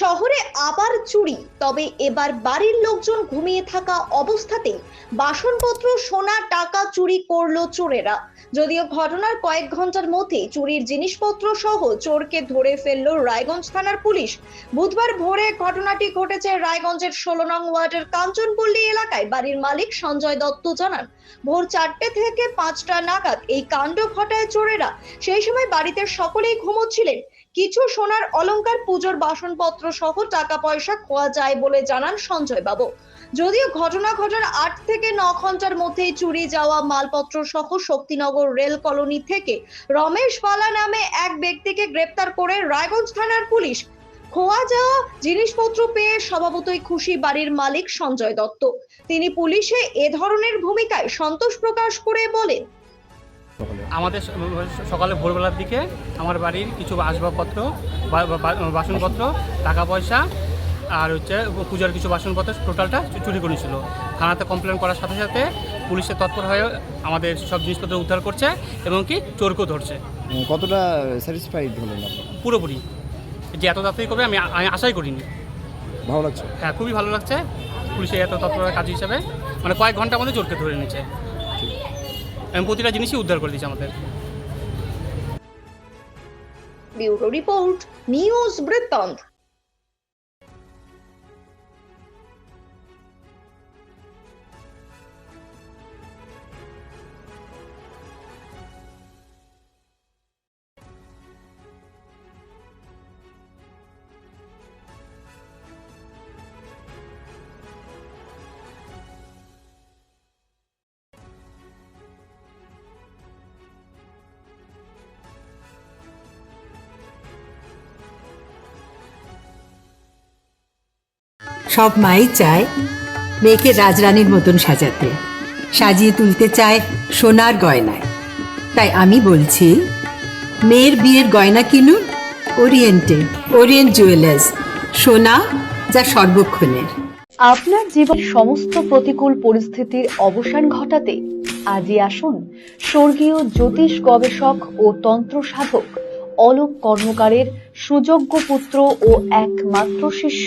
শহরে আবার চুরি, তবে এবার বাড়ির লোকজন ঘুমিয়ে থাকা অবস্থাতেই বাসনপত্র, সোনা, টাকা চুরি করল চোরেরা। যদিও ঘটনার কয়েক ঘণ্টার মধ্যেই চুরির জিনিসপত্র সহ চোরকে ধরে ফেলল রায়গঞ্জ থানার পুলিশ। বুধবার ভোরে ঘটনাটি ঘটেছে রায়গঞ্জের ষোলো নং ওয়ার্ডের কাঞ্চনপল্লী এলাকায়। বাড়ির মালিক সঞ্জয় দত্ত জানান, ভোর চারটে থেকে পাঁচটা নাগাদ এই কাণ্ড ঘটায় চোরেরা। সেই সময় বাড়িতে সকলেই ঘুমোচ্ছিলেন। কিছু সোনার অলংকার পুজোর বাসনপত্র সহ টাকা পয়সা খোয়া যায় বলে জানান সঞ্জয় বাবু যদিও ঘটনা ঘটার আট থেকে ন ঘণ্টার মধ্যেই চুরি যাওয়া মালপত্র সহ শক্তিনগর রেল কলোনি থেকে রমেশ বালা নামে এক ব্যক্তিকে গ্রেপ্তার করে রায়গঞ্জ থানার পুলিশ। খোয়া যাওয়া জিনিসপত্র পেয়ে স্বভাবতই খুশি বাড়ির মালিক সঞ্জয় দত্ত। তিনি পুলিশে এ ধরনের ভূমিকায় সন্তোষ প্রকাশ করে বলেন আমাদের সকালে ভোরবেলার দিকে আমার বাড়ির কিছু আসবাবপত্র বাসনপত্র টাকা পয়সা আর হচ্ছে পূজার কিছু বাসনপত্র টোটালটা চুরি করেছিল থানাতে কমপ্লেন করার সাথে সাথে পুলিশের তৎপর হয়ে আমাদের সব জিনিসপত্র উদ্ধার করছে এবং কি চোরকেও ধরছে। কতটা স্যাটিসফাইড হলেন পুরোপুরি। যে এত তাড়াতাড়ি করবে আমি আমি আশাই করিনি। ভালো লাগছে? হ্যাঁ খুবই ভালো লাগছে। পুলিশের এত তৎপর কাজ হিসাবে মানে কয়েক ঘণ্টার মধ্যে চোরকে ধরে নিচ্ছে এবং প্রতিটা জিনিসই উদ্ধার করে দিচ্ছে আমাদের। ব্যুরো রিপোর্ট নিউজ বৃত্তান্ত। সব মাই চায় মেয়েকে রাজরানীর মতন সাজাতে। সাজিয়ে তুলতে চায় সোনার গয়নায়। তাই আমি বলছি, মেয়ের বিয়ের গয়না কিনুন, ওরিয়েন্টে, ওরিয়েন্ট জুয়েলার্স, সোনা যা সর্বক্ষণের। আপনার জীবন সমস্ত প্রতিকূল পরিস্থিতির অবসান ঘটাতে আজই আসুন স্বর্গীয় জ্যোতিষ গবেষক ও তন্ত্র সাধক অলোক কর্মকারের সুযোগ্য পুত্র ও একমাত্র শিষ্য